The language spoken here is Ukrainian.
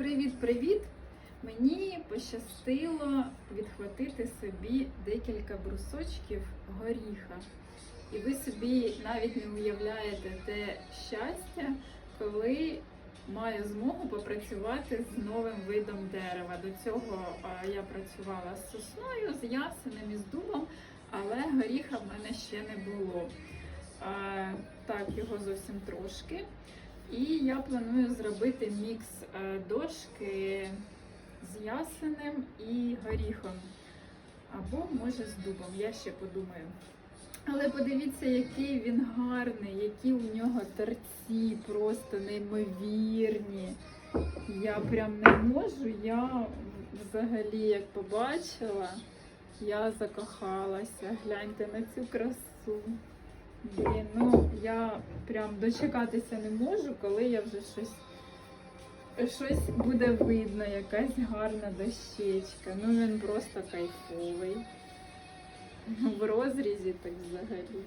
Привіт-привіт! Мені пощастило відхватити собі декілька брусочків горіха. І ви собі навіть не уявляєте те щастя, коли маю змогу попрацювати з новим видом дерева. До цього я працювала з сосною, з ясенем і з дубом, але горіха в мене ще не було. Так, його зовсім трошки. І я планую зробити мікс е, дошки з ясенем і горіхом. Або може з дубом, я ще подумаю. Але подивіться, який він гарний, які у нього торці, просто неймовірні. Я прям не можу, я взагалі як побачила, я закохалася. Гляньте на цю красу. Блін, ну я прям дочекатися не можу, коли я вже щось щось буде видно, якась гарна дощечка. Ну він просто кайфовий. В розрізі так взагалі.